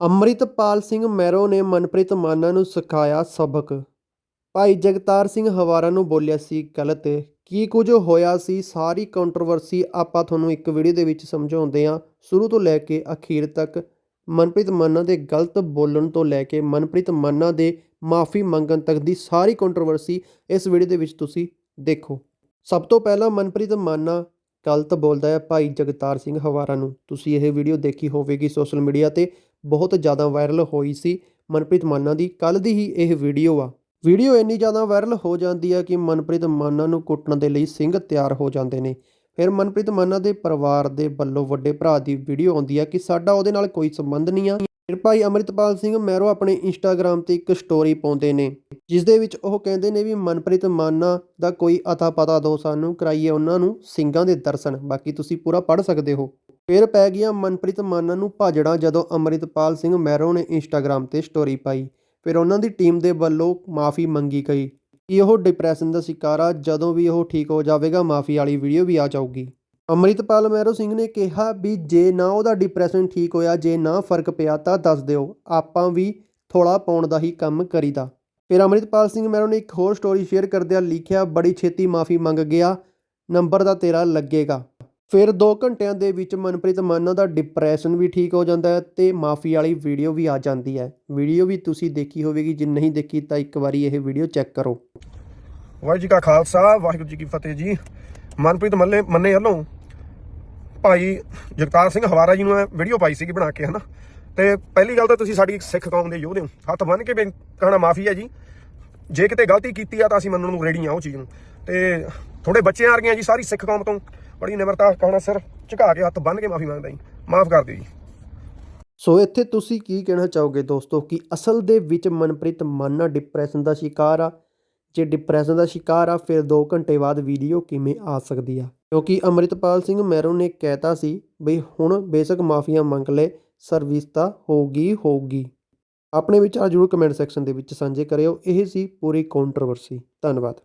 ਅੰਮ੍ਰਿਤਪਾਲ ਸਿੰਘ ਮਹਿਰੋ ਨੇ ਮਨਪ੍ਰੀਤ ਮਾਨਾ ਨੂੰ ਸਿਖਾਇਆ ਸਬਕ। ਭਾਈ ਜਗਤਾਰ ਸਿੰਘ ਹਵਾਰਾ ਨੂੰ ਬੋਲਿਆ ਸੀ ਗਲਤ ਕੀ ਕੁਝ ਹੋਇਆ ਸੀ? ਸਾਰੀ ਕੰਟਰੋਵਰਸੀ ਆਪਾਂ ਤੁਹਾਨੂੰ ਇੱਕ ਵੀਡੀਓ ਦੇ ਵਿੱਚ ਸਮਝਾਉਂਦੇ ਹਾਂ ਸ਼ੁਰੂ ਤੋਂ ਲੈ ਕੇ ਅਖੀਰ ਤੱਕ। ਮਨਪ੍ਰੀਤ ਮਾਨਾ ਦੇ ਗਲਤ ਬੋਲਣ ਤੋਂ ਲੈ ਕੇ ਮਨਪ੍ਰੀਤ ਮਾਨਾ ਦੇ ਮਾਫੀ ਮੰਗਣ ਤੱਕ ਦੀ ਸਾਰੀ ਕੰਟਰੋਵਰਸੀ ਇਸ ਵੀਡੀਓ ਦੇ ਵਿੱਚ ਤੁਸੀਂ ਦੇਖੋ। ਸਭ ਤੋਂ ਪਹਿਲਾਂ ਮਨਪ੍ਰੀਤ ਮਾਨਾ ਗਲਤ ਬੋਲਦਾ ਹੈ ਭਾਈ ਜਗਤਾਰ ਸਿੰਘ ਹਵਾਰਾ ਨੂੰ। ਤੁਸੀਂ ਇਹ ਵੀਡੀਓ ਦੇਖੀ ਹੋਵੇਗੀ ਸੋਸ਼ਲ ਮੀਡੀਆ ਤੇ। ਬਹੁਤ ਜ਼ਿਆਦਾ ਵਾਇਰਲ ਹੋਈ ਸੀ। ਮਨਪ੍ਰੀਤ ਮਾਨਾ ਦੀ ਕੱਲ ਦੀ ਹੀ ਇਹ ਵੀਡੀਓ ਆ। ਵੀਡੀਓ ਇੰਨੀ ਜ਼ਿਆਦਾ ਵਾਇਰਲ ਹੋ ਜਾਂਦੀ ਆ ਕਿ ਮਨਪ੍ਰੀਤ ਮਾਨਾ ਨੂੰ ਕੁੱਟਣ ਦੇ ਲਈ ਸਿੰਘ ਤਿਆਰ ਹੋ ਜਾਂਦੇ ਨੇ। ਫਿਰ ਮਨਪ੍ਰੀਤ ਮਾਨਾ ਦੇ ਪਰਿਵਾਰ ਦੇ ਵੱਲੋਂ ਵੱਡੇ ਭਰਾ ਦੀ ਵੀਡੀਓ ਆਉਂਦੀ ਆ ਕਿ ਸਾਡਾ ਉਹਦੇ ਨਾਲ ਕੋਈ ਸੰਬੰਧ ਨਹੀਂ ਆ। ਫਿਰ ਭਾਈ ਅਮਰਿਤਪਾਲ ਸਿੰਘ ਮੈਰੋ ਆਪਣੇ ਇੰਸਟਾਗ੍ਰam ਤੇ ਇੱਕ ਸਟੋਰੀ ਪਾਉਂਦੇ ਨੇ, ਜਿਸ ਦੇ ਵਿੱਚ ਉਹ ਕਹਿੰਦੇ ਨੇ ਵੀ ਮਨਪ੍ਰੀਤ ਮਾਨਾ ਦਾ ਕੋਈ ਅਤਾ ਪਤਾ ਦੋ ਸਾਨੂੰ ਕਰਾਈਏ ਉਹਨਾਂ ਨੂੰ ਸਿੰਘਾਂ ਦੇ ਦਰਸ਼ਨ। ਬਾਕੀ ਤੁਸੀਂ ਪੂਰਾ ਪੜ੍ਹ ਸਕਦੇ ਹੋ। ਫਿਰ ਪੈ ਗਿਆ ਮਨਪ੍ਰੀਤ ਮਾਨਾ ਨੂੰ ਭਾਜੜਾਂ ਜਦੋਂ ਅੰਮ੍ਰਿਤਪਾਲ ਸਿੰਘ ਮਹਿਰੋ ਨੇ ਇੰਸਟਾਗ੍ਰam ਤੇ ਸਟੋਰੀ ਪਾਈ। ਫਿਰ ਉਹਨਾਂ ਦੀ ਟੀਮ ਦੇ ਵੱਲੋਂ ਮਾਫੀ ਮੰਗੀ ਗਈ। ਕਿ ਉਹ ਡਿਪਰੈਸ਼ਨ ਦਾ ਸ਼ਿਕਾਰ ਆ? ਜਦੋਂ ਵੀ ਉਹ ਠੀਕ ਹੋ ਜਾਵੇਗਾ, ਮਾਫੀ ਵਾਲੀ ਵੀਡੀਓ ਵੀ ਆ ਜਾਊਗੀ। ਅੰਮ੍ਰਿਤਪਾਲ ਮਹਿਰੋ ਸਿੰਘ ਨੇ ਕਿਹਾ ਵੀ ਜੇ ਨਾ ਉਹਦਾ ਡਿਪਰੈਸ਼ਨ ਠੀਕ ਹੋਇਆ, ਜੇ ਨਾ ਫ਼ਰਕ ਪਿਆ ਤਾਂ ਦੱਸ ਦਿਓ, ਆਪਾਂ ਵੀ ਥੋੜਾ ਪਾਉਣ ਦਾ ਹੀ ਕੰਮ ਕਰੀਦਾ। ਫਿਰ ਅੰਮ੍ਰਿਤਪਾਲ ਸਿੰਘ ਮਹਿਰੋ ਨੇ ਇੱਕ ਹੋਰ ਸਟੋਰੀ ਸ਼ੇਅਰ ਕਰਦਿਆਂ ਲਿਖਿਆ, ਬੜੀ ਛੇਤੀ ਮਾਫੀ ਮੰਗ ਗਿਆ, ਨੰਬਰ ਦਾ ਤੇਰਾ ਲੱਗੇਗਾ। ਫਿਰ ਦੋ ਘੰਟਿਆਂ ਦੇ ਵਿੱਚ ਮਨਪ੍ਰੀਤ ਮਾਨਾ ਦਾ ਡਿਪਰੈਸ਼ਨ ਵੀ ਠੀਕ ਹੋ ਜਾਂਦਾ ਹੈ ਤੇ ਮਾਫੀ ਵਾਲੀ ਵੀਡੀਓ ਵੀ ਆ ਜਾਂਦੀ ਹੈ। ਵੀਡੀਓ ਵੀ ਤੁਸੀਂ ਦੇਖੀ ਹੋਵੇਗੀ, ਜੇ ਨਹੀਂ ਦੇਖੀ ਤਾਂ ਇੱਕ ਵਾਰੀ ਇਹ ਵੀਡੀਓ ਚੈੱਕ ਕਰੋ। ਵਾਹਿਗੁਰੂ ਜੀ ਕਾ ਖਾਲਸਾ, ਵਾਹਿਗੁਰੂ ਜੀ ਕੀ ਫਤਿਹ ਜੀ। ਮਨਪ੍ਰੀਤ ਮੱਲੇ ਮੰਨੇ ਵੱਲੋਂ ਭਾਈ ਜਗਤਾਰ ਸਿੰਘ ਹਵਾਰਾ ਜੀ ਨੂੰ ਇਹ ਵੀਡੀਓ ਪਾਈ ਸੀਗੀ ਬਣਾ ਕੇ, ਹਨਾ? ਤੇ ਪਹਿਲੀ ਗੱਲ ਤਾਂ ਤੁਸੀਂ ਸਾਡੀ ਸਿੱਖ ਕੌਮ ਦੇ ਯੋਧੇ ਹੋ। ਹੱਥ ਬੰਨ ਕੇ ਬੇਨ- ਕਹਿਣਾ ਮਾਫੀ ਹੈ ਜੀ। ਜੇ ਕਿਤੇ ਗਲਤੀ ਕੀਤੀ ਆ ਤਾਂ ਅਸੀਂ ਮੰਨਣ ਨੂੰ ਰੈਡੀ ਆ ਉਹ ਚੀਜ਼ ਨੂੰ। ਤੇ ਥੋੜੇ ਬੱਚੇ ਆ ਰਹੀਆਂ ਜੀ, ਸਾਰੀ ਸਿੱਖ ਕੌਮ ਤੋਂ। ਬੜੀ ਨਿਮਰਤਾ ਕਹਿਣਾ ਸਿਰ, ਝੁਕਾ ਕੇ ਹੱਥ ਬੰਨ ਕੇ ਮਾਫੀ ਮੰਗਦਾ ਜੀ। ਮਾਫ ਕਰ ਦਿਓ ਜੀ। ਸੋ ਇੱਥੇ ਤੁਸੀਂ ਕੀ ਕਹਿਣਾ ਚਾਹੋਗੇ ਦੋਸਤੋ, ਕਿ ਅਸਲ ਦੇ ਵਿੱਚ ਮਨਪ੍ਰੀਤ ਮਾਨਾ ਡਿਪਰੈਸ਼ਨ ਦਾ ਸ਼ਿਕਾਰ ਆ। ਜੇ ਡਿਪਰੈਸ਼ਨ ਦਾ ਸ਼ਿਕਾਰ ਆ, ਫਿਰ 2 ਘੰਟੇ ਬਾਅਦ ਵੀਡੀਓ ਕਿਵੇਂ ਆ ਸਕਦੀ ਆ? ਕਿਉਂਕਿ ਅਮਰਿਤਪਾਲ ਸਿੰਘ ਮਹਿਰੋ ਨੇ ਕਹਿਤਾ ਸੀ ਬਈ ਹੁਣ ਬੇਸ਼ੱਕ ਮਾਫੀਆਂ ਮੰਗ ਲੈ ਸਰਵਿਸ ਤਾਂ ਹੋਊਗੀ ਹੋਊਗੀ। ਆਪਣੇ ਵਿਚਾਰ ਜਰੂਰ ਕਮੈਂਟ ਸੈਕਸ਼ਨ ਦੇ ਵਿੱਚ ਸਾਂਝੇ ਕਰਿਓ। ਇਹ ਸੀ ਪੂਰੀ ਕੰਟਰੋਵਰਸੀ ਧੰਨਵਾਦ।